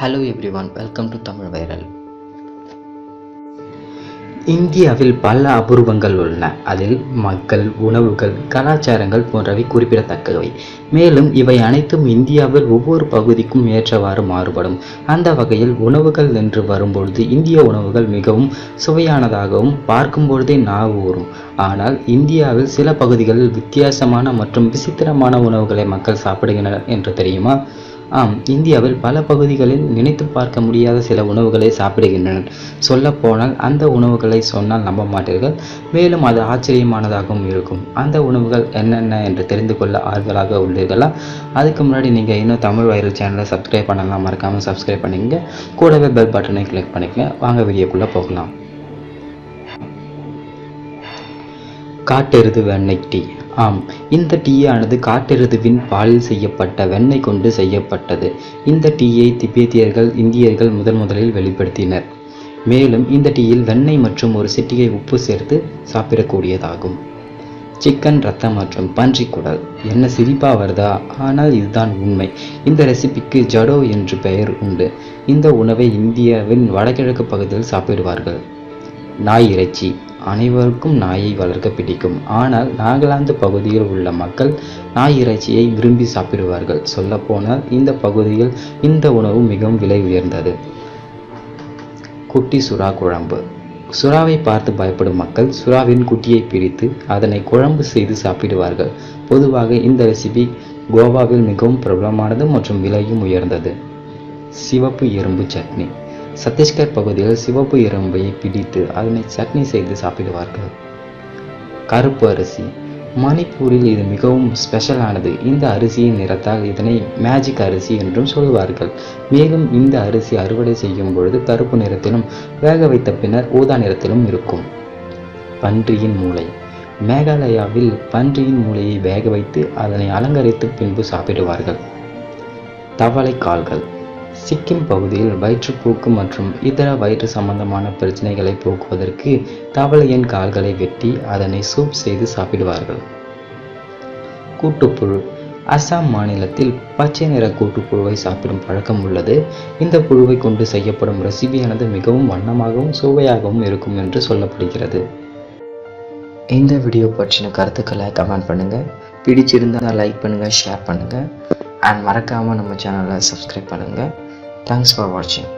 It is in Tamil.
Hello everyone welcome to Tamil viral இந்தியாவில் பல அபூர்வங்கள் உள்ளன. அதில் மக்கள் உணவுகள் கலாச்சாரங்கள் போன்றவை குறிப்பிடத்தக்கவை. மேலும் இவை அனைத்தும் இந்தியாவில் ஒவ்வொரு பகுதிக்கும் ஏற்றவாறு மாறுபடும். அந்த வகையில் உணவுகள் என்று வரும்பொழுது இந்திய உணவுகள் மிகவும் சுவையானதாகவும் பார்க்கும் பொழுதே நாவு ஊறும். ஆனால் இந்தியாவில் சில பகுதிகளில் வித்தியாசமான மற்றும் விசித்திரமான உணவுகளை மக்கள் சாப்பிடுகின்றனர் என்று தெரியுமா? ஆம் இந்தியாவில் பல பகுதிகளில் நினைத்து பார்க்க முடியாத சில உணவுகளை சாப்பிடுகின்றனர். சொல்லப்போனால் அந்த உணவுகளை சொன்னால் நம்ப மாட்டீர்கள். மேலும் அது ஆச்சரியமானதாகவும் இருக்கும். அந்த உணவுகள் என்னென்ன என்று தெரிந்து கொள்ள ஆர்வலாக உள்ளீர்களா? அதுக்கு முன்னாடி நீங்கள் இன்னும் தமிழ் வைரல் சேனலை சப்ஸ்கிரைப் பண்ணலாம். மறக்காமல் சப்ஸ்கிரைப் பண்ணிக்கங்க. கூடவே பெல் பட்டனை கிளிக் பண்ணிக்கங்க. வாங்க வீடியோக்குள்ளே போகலாம். காட்டெருது வெண்ணெய் டீ. ஆம். இந்த டீயானது காட்டெருதுவின் பாலில் செய்யப்பட்ட வெண்ணெய் கொண்டு செய்யப்பட்டது. இந்த டீயை திபேத்தியர்கள் இந்தியர்கள் முதன் முதலில் வெளிப்படுத்தினர். மேலும் இந்த டீயில் வெண்ணெய் மற்றும் ஒரு சிட்டிகை உப்பு சேர்த்து சாப்பிடக்கூடியதாகும். சிக்கன் ரத்தம் மற்றும் பன்றி குடல். என்ன சிரிப்பா வருதா? ஆனால் இதுதான் உண்மை. இந்த ரெசிபிக்கு ஜடோ என்று பெயர் உண்டு. இந்த உணவை இந்தியாவின் வடகிழக்கு பகுதியில் சாப்பிடுவார்கள். நாய் இறைச்சி. அனைவருக்கும் நாயை வளர்க்க பிடிக்கும். ஆனால் நாகாலாந்து பகுதியில் உள்ள மக்கள் நாய் இறைச்சியை விரும்பி சாப்பிடுவார்கள். சொல்லப்போனால் இந்த பகுதியில் இந்த உணவு மிகவும் விலை உயர்ந்தது. குட்டி சுறா குழம்பு. சுறாவை பார்த்து பயப்படும் மக்கள் சுறாவின் குட்டியை பிரித்து அதனை குழம்பு செய்து சாப்பிடுவார்கள். பொதுவாக இந்த ரெசிபி கோவாவில் மிகவும் பிரபலமானது மற்றும் விலையும் உயர்ந்தது. சிவப்பு எறும்பு சட்னி. சத்தீஸ்கர் பகுதியில் சிவப்பு இரும்பை பிடித்து அதனை சட்னி செய்து சாப்பிடுவார்கள். கருப்பு அரிசி. மணிப்பூரில் இது மிகவும் ஸ்பெஷலானது இந்த அரிசியின் நிறத்தால் இதனை மேஜிக் அரிசி என்றும் சொல்வார்கள். மேலும் இந்த அரிசி அறுவடை செய்யும் பொழுது கருப்பு நிறத்திலும் வேக வைத்த பின்னர் ஊதா நிறத்திலும் இருக்கும். பன்றியின் மூளை. மேகாலயாவில் பன்றியின் மூளையை வேக வைத்து அதனை அலங்கரித்து பின்பு சாப்பிடுவார்கள். தவளை கால்கள். சிக்கிம் பகுதியில் வயிற்றுப்போக்கு மற்றும் இதர வயிற்று சம்பந்தமான பிரச்சனைகளை போக்குவதற்கு தவளையின் கால்களை வெட்டி அதனை சூப் செய்து சாப்பிடுவார்கள். கூட்டுப்புழு. அசாம் மாநிலத்தில் பச்சை நிற கூட்டுப்புழுவை சாப்பிடும் பழக்கம் உள்ளது. இந்த புழுவை கொண்டு செய்யப்படும் ரெசிபியானது மிகவும் வண்ணமாகவும் சுவையாகவும் இருக்கும் என்று சொல்லப்படுகிறது. இந்த வீடியோ பற்றின கருத்துக்களை கமெண்ட் பண்ணுங்கள் பிடிச்சிருந்தால் லைக் பண்ணுங்கள் ஷேர் பண்ணுங்கள் அண்ட் மறக்காமல் நம்ம சேனலை சப்ஸ்கிரைப் பண்ணுங்கள் தேங்க்ஸ் ஃபார் வாட்சிங்